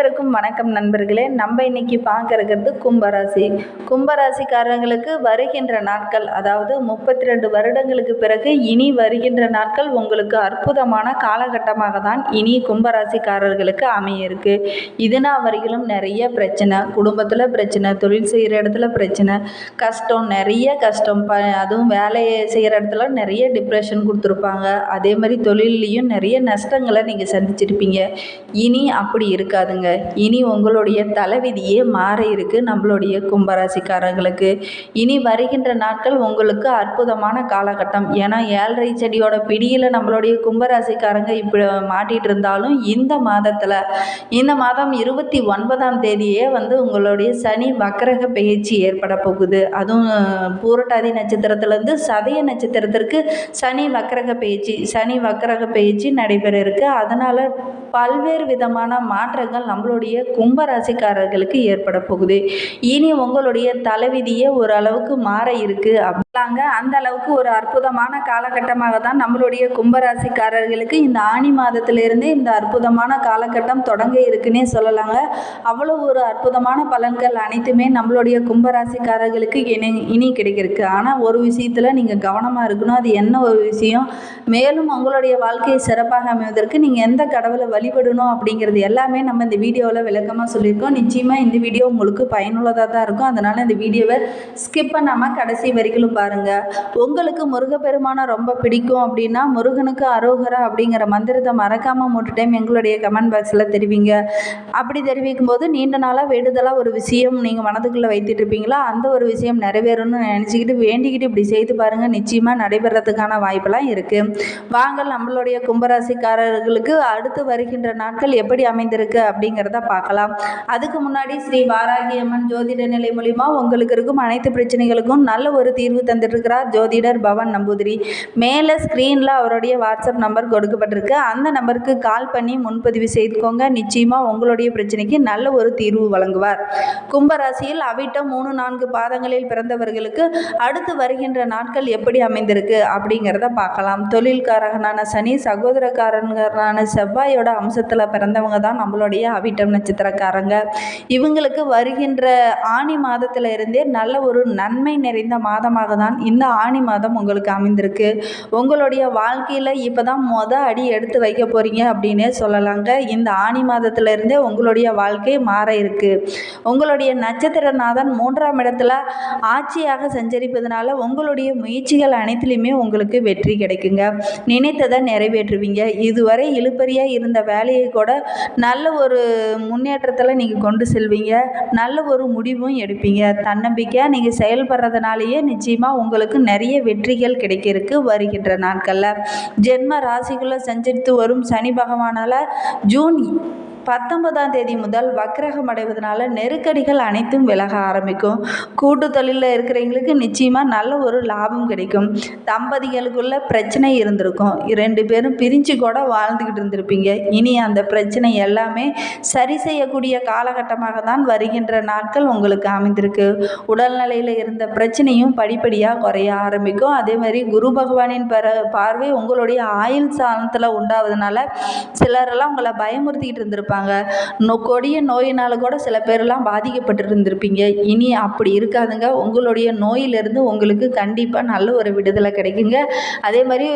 அனைவருக்கும் வணக்கம் நண்பர்களே. நம்ம இன்னைக்கு பார்க்க இருக்கிறது கும்பராசி. கும்பராசிக்காரங்களுக்கு வருகின்ற நாட்கள் அதாவது முப்பத்தி ரெண்டு வருடங்களுக்கு பிறகு இனி வருகின்ற நாட்கள் உங்களுக்கு அற்புதமான காலகட்டமாக தான் இனி கும்பராசிக்காரர்களுக்கு அமைய இருக்கு இதுனா வரையிலும் நிறைய பிரச்சனை. குடும்பத்தில் பிரச்சனை தொழில் செய்கிற இடத்துல பிரச்சனை கஷ்டம் நிறைய கஷ்டம். ப அதுவும் வேலையை செய்கிற இடத்துல நிறைய டிப்ரெஷன் கொடுத்துருப்பாங்க. அதே மாதிரி தொழில்லையும் நிறைய நஷ்டங்களை நீங்கள் சந்திச்சிருப்பீங்க. இனி அப்படி இருக்காதுங்க. இனி உங்களுடைய தலைவிதியே மாற இருக்கு நம்மளுடைய கும்பராசிக்காரங்களுக்கு. இனி வருகின்ற நாட்கள் உங்களுக்கு அற்புதமான காலகட்டம். ஏன்னா ஏழரை செடியோட பிடியில் நம்மளுடைய கும்பராசிக்காரங்க இப்படி மாட்டிகிட்டு இருந்தாலும் இந்த மாதத்தில் இந்த மாதம் இருபத்தி ஒன்பதாம் தேதியே வந்து உங்களுடைய சனி வக்கரக பயிற்சி ஏற்பட போகுது. அதுவும் பூரட்டாதி நட்சத்திரத்துலேருந்து சதய நட்சத்திரத்திற்கு சனி வக்கரக பயிற்சி சனி வக்கரக பயிற்சி நடைபெற இருக்கு. அதனால் பல்வேறு விதமான மாற்றங்கள் நம்மளுடைய கும்பராசிக்காரர்களுக்கு ஏற்பட போகுது. இனி உங்களுடைய தலைவிதியே ஓரளவுக்கு மாற இருக்கு சொல்லாங்க அந்த அளவுக்கு ஒரு அற்புதமான காலகட்டமாக தான் நம்மளுடைய கும்பராசிக்காரர்களுக்கு இந்த ஆணி மாதத்திலிருந்தே இந்த அற்புதமான காலகட்டம் தொடங்க இருக்குன்னே சொல்லலாங்க. அவ்வளோ ஒரு அற்புதமான பலன்கள் அனைத்துமே நம்மளுடைய கும்பராசிக்காரர்களுக்கு இனி இனி கிடைக்கிருக்கு ஆனால் ஒரு விஷயத்தில் நீங்கள் கவனமாக இருக்கணும். அது என்ன ஒரு விஷயம்? மேலும் உங்களுடைய வாழ்க்கையை சிறப்பாக அமைவதற்கு நீங்கள் எந்த கடவுளை வழிபடணும் அப்படிங்கிறது எல்லாமே நம்ம இந்த வீடியோவில் விளக்கமாக சொல்லியிருக்கோம். நிச்சயமாக இந்த வீடியோ உங்களுக்கு பயனுள்ளதாக தான் இருக்கும். அதனால் இந்த வீடியோவை ஸ்கிப் பண்ணாமல் கடைசி வரைக்கும் பாருங்கள் உங்களுக்கு முருகப்பெருமானை ரொம்ப பிடிக்கும் அப்படின்னா முருகனுக்கு அரோகரா அப்படிங்கிற மந்திரத்தை மறக்காமல் மூன்று டைம் எங்களுடைய கமெண்ட் பாக்ஸில் தெரிவிங்க. அப்படி தெரிவிக்கும் போது நீண்ட நாளாக வேண்டுதலாக ஒரு விஷயம் நீங்கள் மனதுக்குள்ளே வைத்துட்டு இருப்பீங்களா? அந்த ஒரு விஷயம் நிறைவேறணும்னு நினச்சிக்கிட்டு வேண்டிக்கிட்டு இப்படி செய்து பாருங்கள் நிச்சயமாக நடைபெறதுக்கான வாய்ப்பெல்லாம் இருக்குது வாங்க நம்மளுடைய கும்பராசிக்காரர்களுக்கு அடுத்து வருகின்ற நாட்கள் எப்படி அமைந்திருக்கு அப்படிங்கிறத பார்க்கலாம். அதுக்கு முன்னாடி ஸ்ரீ வாராகி அம்மன் ஜோதிட நிலை மூலிமா உங்களுக்கு இருக்கும் அனைத்து பிரச்சனைகளுக்கும் நல்ல ஒரு தீர்வு தந்துட்டுருக்கிறார் ஜோதிடர் பவன் நம்பூதிரி. மேலே ஸ்க்ரீனில் அவருடைய வாட்ஸ்அப் நம்பர் கொடுக்கப்பட்டிருக்கு. அந்த நம்பருக்கு கால் பண்ணி முன்பதிவு செய்துக்கோங்க. நிச்சயமாக உங்களுடைய பிரச்சனைக்கு நல்ல ஒரு தீர்வு வழங்குவார். கும்பராசியில் அவிட்டம் மூணு நான்கு பாதங்களில் பிறந்தவர்களுக்கு அடுத்து வருகின்ற நாட்கள் எப்படி அமைந்திருக்கு அப்படிங்கிறத பார்க்கலாம். தொழில்காரகனான சனி சகோதரக்காரனான செவ்வாயோட அம்சத்தில் பிறந்தவங்க தான் நம்மளுடைய அவிட்டம் நட்சத்திரக்காரங்க. இவங்களுக்கு வருகின்ற ஆணி மாதத்தில் இருந்தே நல்ல ஒரு நன்மை நிறைந்த மாதமாக தான் இந்த ஆணி மாதம் உங்களுக்கு அமைந்திருக்கு. உங்களுடைய வாழ்க்கையில் இப்போ தான் மொதல் அடி எடுத்து வைக்க போகிறீங்க அப்படின்னே சொல்லலாங்க. இந்த ஆணி மாதத்துல இருந்தே உங்களுடைய வாழ்க்கை மாற இருக்கு. உங்களுடைய நட்சத்திரநாதன் மூன்றாம் இடத்துல ஆட்சியாக சஞ்சரிப்பதனால உங்களுடைய முயற்சிகள் அனைத்துலேயுமே உங்களுக்கு வெற்றி கிடைக்குங்க. நினைத்ததை நிறைவேற்றுவீங்க. இதுவரை இழுப்பறியாக இருந்த வேலையை கூட நல்ல ஒரு முன்னேற்றத்தில் நீங்கள் கொண்டு செல்வீங்க. நல்ல ஒரு முடிவும் எடுப்பீங்க. தன்னம்பிக்கையாக நீங்கள் செயல்படுறதுனாலேயே நிச்சயமாக உங்களுக்கு நிறைய வெற்றிகள் கிடைக்கிறதுக்கு வருகின்ற நாட்களில். ஜென்ம ராசிக்குள்ளே சஞ்சரித்து வரும் சனி பகவானால் ஜூன் பத்தொன்பதாம் தேதி முதல் வக்ரகம் அடைவதனால நெருக்கடிகள் அனைத்தும் விலக ஆரம்பிக்கும். கூட்டு தொழிலில் இருக்கிறவங்களுக்கு நிச்சயமாக நல்ல ஒரு லாபம் கிடைக்கும். தம்பதிகளுக்குள்ள பிரச்சனை இருந்திருக்கும். ரெண்டு பேரும் பிரிஞ்சு கூட வாழ்ந்துக்கிட்டு இருந்திருப்பீங்க. இனி அந்த பிரச்சனை எல்லாமே சரி செய்யக்கூடிய காலகட்டமாக தான் வருகின்ற நாட்கள் உங்களுக்கு அமைந்திருக்கு. உடல்நிலையில் இருந்த பிரச்சனையும் படிப்படியாக குறைய ஆரம்பிக்கும். அதே மாதிரி குரு பகவானின் பர பார்வை உங்களுடைய ஆயுள் சாணத்தில் உண்டாவதுனால சிலரெல்லாம் உங்களை பயமுறுத்திக்கிட்டு இருந்திருப்பாங்க. நோ கொடிய நோயினால் கூட சில பேர்லாம் பாதிக்கப்பட்டு இருந்திருப்பீங்க இனி அப்படி இருக்காதுங்க. உங்களுடைய நோயிலிருந்து உங்களுக்கு கண்டிப்பாக நல்ல ஒரு விடுதலை கிடைக்குங்க. அதே மாதிரி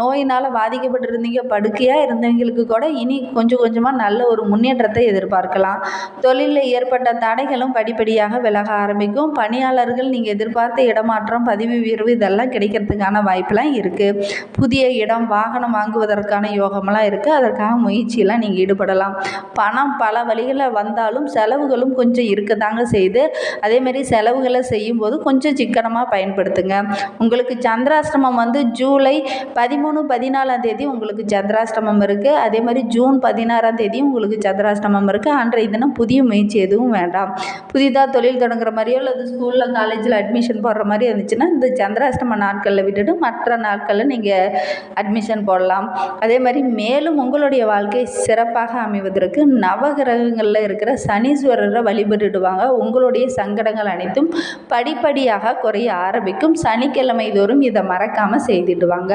நோயினால் பாதிக்கப்பட்டு இருந்தீங்க படுக்கையாக இருந்தவங்களுக்கு கூட இனி கொஞ்சம் கொஞ்சமாக நல்ல ஒரு முன்னேற்றத்தை எதிர்பார்க்கலாம். தொழிலில் ஏற்பட்ட தடைகளும் படிப்படியாக விலக ஆரம்பிக்கும். பணியாளர்கள் நீங்கள் எதிர்பார்த்த இடமாற்றம் பதவி உயர்வு இதெல்லாம் கிடைக்கிறதுக்கான வாய்ப்பெல்லாம் இருக்குது புதிய இடம் வாகனம் வாங்குவதற்கான யோகமெல்லாம் இருக்குது அதற்கான முயற்சியெல்லாம் நீங்கள் ஈடுபடலாம். பணம் பல வழிகளில் வந்தாலும் செலவுகளும் கொஞ்சம் இருக்க தாங்க செய்யுது அதேமாரி செலவுகளை செய்யும்போது கொஞ்சம் சிக்கனமாக பயன்படுத்துங்க. உங்களுக்கு சந்திராஷ்டமம் வந்து ஜூலை பதிமூணு பதினாலாம் தேதி உங்களுக்கு சந்திராஷ்டமம் இருக்குது அதே மாதிரி ஜூன் பதினாறாம் தேதியும் உங்களுக்கு சந்திராஷ்டமம் இருக்குது அன்றைய தினம் புதிய முயற்சி எதுவும் வேண்டாம். புதிதாக தொழில் தொடங்குற மாதிரியோ அல்லது ஸ்கூலில் காலேஜில் அட்மிஷன் போடுற மாதிரி இருந்துச்சுன்னா இந்த சந்திராஷ்டிரம நாட்களில் விட்டுட்டு மற்ற நாட்களில் நீங்கள் அட்மிஷன் போடலாம். அதே மாதிரி மேலும் உங்களுடைய வாழ்க்கை சிறப்பாக அமைவதற்கு பிறகு நவகிரகங்களில் இருக்கிற சனீஸ்வரரை வழிபட்டுடுவாங்க. உங்களுடைய சங்கடங்கள் அனைத்தும் படிப்படியாக குறைய ஆரம்பிக்கும். சனிக்கிழமை தோறும் இதை மறக்காமல் செய்துடுவாங்க.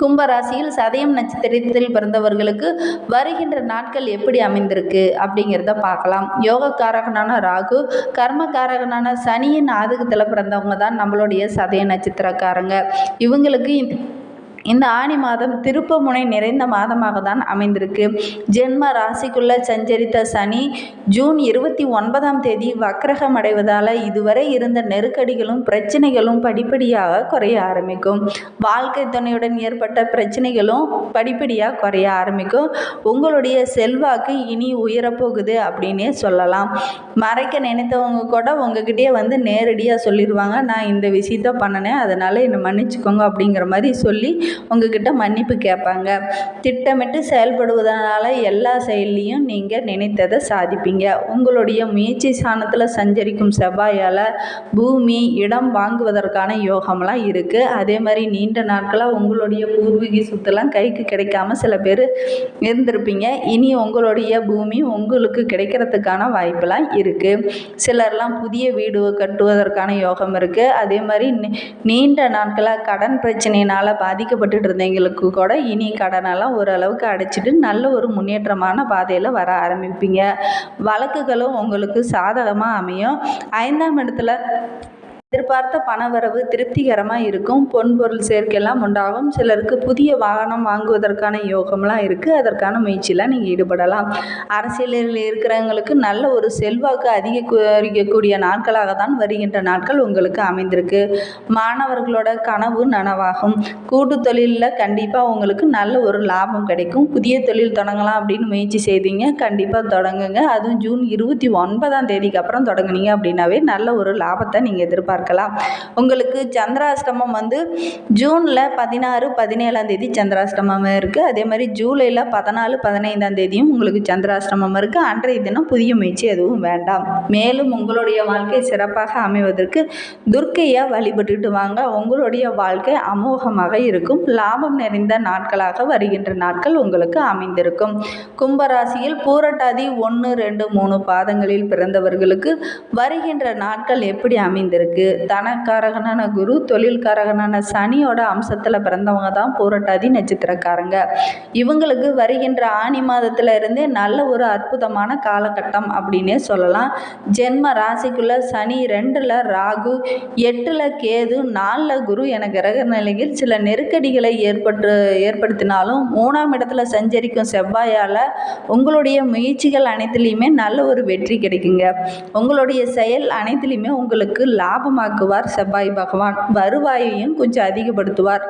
கும்பராசியில் சதயம் நட்சத்திரத்தில் பிறந்தவர்களுக்கு வருகின்ற நாட்கள் எப்படி அமைந்திருக்கு அப்படிங்கிறத பார்க்கலாம். யோகக்காரகனான ராகு கர்மக்காரகனான சனியின் ஆதிக்கத்தில் பிறந்தவங்க தான் நம்மளுடைய சதய நட்சத்திரக்காரங்க. இவங்களுக்கு இந்த- ஆணி மாதம் திருப்பமுனை நிறைந்த மாதமாக தான் அமைந்திருக்கு. ஜென்ம ராசிக்குள்ள சஞ்சரித்த சனி ஜூன் இருபத்தி ஒன்பதாம் தேதி வக்ரகம் அடைவதால் இதுவரை இருந்த நெருக்கடிகளும் பிரச்சனைகளும் படிப்படியாக குறைய ஆரம்பிக்கும். வாழ்க்கை துணையுடன் ஏற்பட்ட பிரச்சனைகளும் படிப்படியாக குறைய ஆரம்பிக்கும். உங்களுடைய செல்வாக்கு இனி உயரப்போகுது அப்படின்னே சொல்லலாம். மறைக்க நினைத்தவங்க கூட உங்ககிட்டயே வந்து நேரடியாக சொல்லிடுவாங்க நான் இந்த விஷயத்த பண்ணினேன் அதனால் என்னை மன்னிச்சுக்கோங்க அப்படிங்கிற மாதிரி சொல்லி உங்ககிட்ட மன்னிப்பு கேட்பாங்க. திட்டமிட்டு செயல்படுவதனால எல்லா செயல்லையும் நீங்கள் நினைத்ததை சாதிப்பீங்க. உங்களுடைய முயற்சி ஸ்தானத்தில் சஞ்சரிக்கும் செவ்வாயால் பூமி இடம் வாங்குவதற்கான யோகம்லாம் இருக்குது அதே மாதிரி நீண்ட நாட்களாக உங்களுடைய பூர்வீக சொத்துலாம் கைக்கு கிடைக்காம சில பேர் இருந்திருப்பீங்க. இனி உங்களுடைய பூமி உங்களுக்கு கிடைக்கிறதுக்கான வாய்ப்பெல்லாம் இருக்குது சிலர்லாம் புதிய வீடு கட்டுவதற்கான யோகம் இருக்குது அதே மாதிரி நீண்ட நாட்களாக கடன் பிரச்சனையினால் பாதிக்கப்பட்டுட்டு இருந்தவங்களுக்கு கூட. இனி கடனெல்லாம் ஓரளவுக்கு அடைச்சிட்டு நல்ல ஒரு முன்னேற்றமான பாதையில் வர ஆரம்பிப்பீங்க. வழக்குகளும் உங்களுக்கு சாதகமாக அமையும். ஐந்தாம் இடத்துல எதிர்பார்த்த பணவரவு திருப்திகரமாக இருக்கும். பொன் பொருள் சேர்க்கையெல்லாம் உண்டாகும். சிலருக்கு புதிய வாகனம் வாங்குவதற்கான யோகம்லாம் இருக்குது அதற்கான முயற்சியெலாம் நீங்கள் ஈடுபடலாம். அரசியலில் இருக்கிறவங்களுக்கு நல்ல ஒரு செல்வாக்கு அதிகரிக்கக்கூடிய நாட்களாக தான் வருகின்ற நாட்கள் உங்களுக்கு அமைந்திருக்கு. மாணவர்களோட கனவு நனவாகும். கூட்டு தொழிலில் கண்டிப்பாக உங்களுக்கு நல்ல ஒரு லாபம் கிடைக்கும். புதிய தொழில் தொடங்கலாம் அப்படின்னு முயற்சி செய்தீங்க. கண்டிப்பாக தொடங்குங்க. அதுவும் ஜூன் இருபத்தி ஒன்பதாம் தேதிக்கு அப்புறம் தொடங்குனீங்க அப்படின்னாவே நல்ல ஒரு லாபத்தை நீங்கள் பார்க்கலாம். உங்களுக்கு சந்திராஷ்டமம் வந்து ஜூனில் பதினாறு பதினேழாம் தேதி சந்திராஷ்டமம் இருக்குது அதே மாதிரி ஜூலையில் பதினாலு பதினைந்தாம் தேதியும் உங்களுக்கு சந்திராஷ்டமம் இருக்குது அன்றைய தினம் புதிய முயற்சி எதுவும் வேண்டாம். மேலும் உங்களுடைய வாழ்க்கை சிறப்பாக அமைவதற்கு துர்க்கையை வழிபட்டுட்டு வாங்க. உங்களுடைய வாழ்க்கை அமோகமாக இருக்கும். லாபம் நிறைந்த நாட்களாக வருகின்ற நாட்கள் உங்களுக்கு அமைந்திருக்கும். கும்பராசியில் பூரட்டாதி ஒன்று ரெண்டு மூணு பாதங்களில் பிறந்தவர்களுக்கு வருகின்ற நாட்கள் எப்படி அமைந்திருக்கு? தனக்காரகனான குரு தொழில்காரகனான சனியோட அம்சத்தில் பிறந்தவங்க தான் பூரட்டாதி நட்சத்திரக்காரங்க. இவங்களுக்கு வருகின்ற ஆனி மாதத்துல இருந்தே நல்ல ஒரு அற்புதமான காலகட்டம் அப்படின்னே சொல்லலாம். ஜென்ம ராசிக்குள்ள சனி ரெண்டில் ராகு எட்டில் கேது நாலில் குரு என கிரக நிலையில் சில நெருக்கடிகளை ஏற்பட்டு ஏற்படுத்தினாலும் மூணாம் இடத்துல சஞ்சரிக்கும் செவ்வாயால் உங்களுடைய முயற்சிகள் அனைத்துலேயுமே நல்ல ஒரு வெற்றி கிடைக்குங்க. உங்களுடைய செயல் அனைத்துலேயுமே உங்களுக்கு லாபமாக லாபமாக்குவார் செவ்வாய் பகவான். வருவாயையும் கொஞ்சம் அதிகப்படுத்துவார்.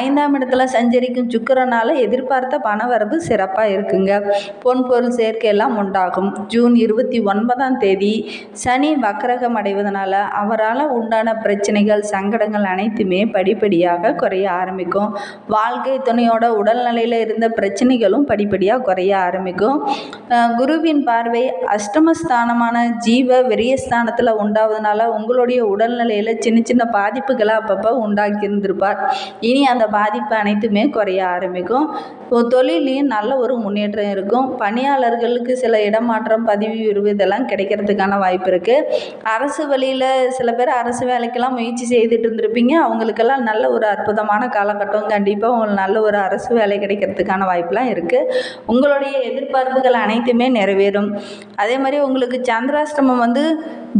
ஐந்தாம் இடத்துல சஞ்சரிக்கும் சுக்கரனால் எதிர்பார்த்த பணவரவு சிறப்பாக இருக்குங்க. பொன் பொருள் சேர்க்கையெல்லாம் உண்டாகும். ஜூன் இருபத்தி ஒன்பதாம் தேதி சனி வக்கரகம் அடைவதனால அவரால் உண்டான பிரச்சனைகள் சங்கடங்கள் அனைத்துமே படிப்படியாக குறைய ஆரம்பிக்கும். வாழ்க்கை துணையோட உடல்நிலையில் இருந்த பிரச்சனைகளும் படிப்படியாக குறைய ஆரம்பிக்கும். குருவின் பார்வை அஷ்டமஸ்தானமான ஜீவ விரயஸ்தானத்தில் உண்டாவதுனால உங்களுடைய உடல் உடல்நிலையில் சின்ன சின்ன பாதிப்புகளை அப்பப்போ உண்டாக்கி இருந்திருப்பார் இனி அந்த பாதிப்பு அனைத்துமே குறைய ஆரம்பிக்கும். இப்போ தொழிலையும் நல்ல ஒரு முன்னேற்றம் இருக்கும். பணியாளர்களுக்கு சில இடமாற்றம் பதவி உயர்வு இதெல்லாம் கிடைக்கிறதுக்கான வாய்ப்பு இருக்குது அரசு வழியில் சில பேர் அரசு வேலைக்கெல்லாம் முயற்சி செய்துட்டு இருந்திருப்பீங்க. அவங்களுக்கெல்லாம் நல்ல ஒரு அற்புதமான காலகட்டம். கண்டிப்பாக உங்களுக்கு நல்ல ஒரு அரசு வேலை கிடைக்கிறதுக்கான வாய்ப்பெலாம் இருக்குது உங்களுடைய எதிர்பார்ப்புகள் அனைத்துமே நிறைவேறும். அதே மாதிரி உங்களுக்கு சந்திராஷ்டமம் வந்து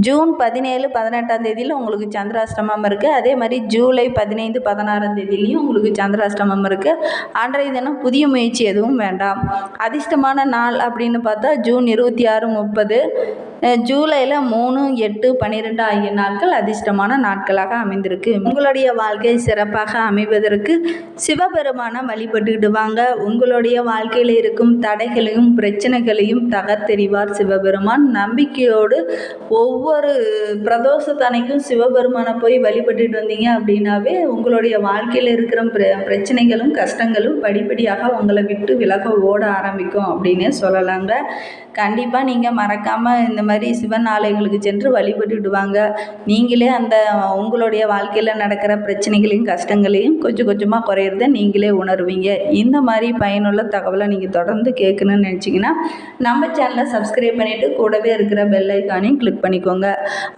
ஜூன் பதினேழு பதினெட்டாம் தேதியில் உங்களுக்கு சந்திராஷ்டமம் இருக்குது அதே மாதிரி ஜூலை பதினைந்து பதினாறாம் தேதியிலையும் உங்களுக்கு சந்திராஷ்டமம் இருக்குது அன்றைய தினம் புதிய முயற்சி எதுவும் வேண்டாம். அதிர்ஷ்டமான நாள் அப்படின்னு பார்த்தா ஜூன் இருபத்தி ஆறு முப்பது. ஜூலையில் மூணு எட்டு பன்னிரெண்டு ஆகிய நாட்கள் அதிர்ஷ்டமான நாட்களாக அமைந்திருக்கு. உங்களுடைய வாழ்க்கை சிறப்பாக அமைவதற்கு சிவபெருமானை வழிபட்டுக்கிட்டு வாங்க உங்களுடைய வாழ்க்கையில் இருக்கும் தடைகளையும் பிரச்சனைகளையும் தகர்த்தெறிவார் சிவபெருமான். நம்பிக்கையோடு ஒவ்வொரு பிரதோஷத்தனைக்கும் சிவபெருமானை போய் வழிபட்டுட்டு வந்தீங்க அப்படின்னாவே உங்களுடைய வாழ்க்கையில் இருக்கிற பிர பிரச்சனைகளும் கஷ்டங்களும் படிப்படியாக உங்களை விட்டு விலக ஓட ஆரம்பிக்கும் அப்படின்னே சொல்லலாங்க. கண்டிப்பாக நீங்கள் மறக்காமல் இந்த மாதிரி சிவன் ஆலயங்களுக்கு சென்று வழிபட்டுடுவாங்க நீங்களே அந்த உங்களுடைய வாழ்க்கையில் நடக்கிற பிரச்சனைகளையும் கஷ்டங்களையும் கொஞ்சம் கொஞ்சமாக குறையிறத நீங்களே உணர்வீங்க. இந்த மாதிரி பயனுள்ள தகவலை நீங்கள் தொடர்ந்து கேட்கணும்னு நினச்சிங்கன்னா நம்ம சேனலை சப்ஸ்கிரைப் பண்ணிவிட்டு கூடவே இருக்கிற பெல் ஐக்கானையும் கிளிக் பண்ணிக்கோங்க.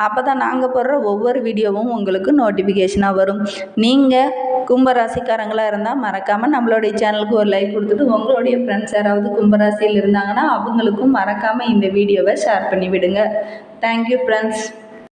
அப்போ தான் நாங்கள் போடுற ஒவ்வொரு வீடியோவும் உங்களுக்கு நோட்டிஃபிகேஷனாக வரும். நீங்கள் கும்பராசிக்காரங்களாக இருந்தால் மறக்காமல் நம்மளுடைய சேனலுக்கு ஒரு லைக் கொடுத்துட்டு உங்களுடைய ஃப்ரெண்ட்ஸ் யாராவது கும்பராசியில் இருந்தாங்கன்னா அவங்களுக்கும் மறக்காமல் இந்த வீடியோவை ஷேர் பண்ணி விடுங்க தேங்க்யூ ஃப்ரெண்ட்ஸ்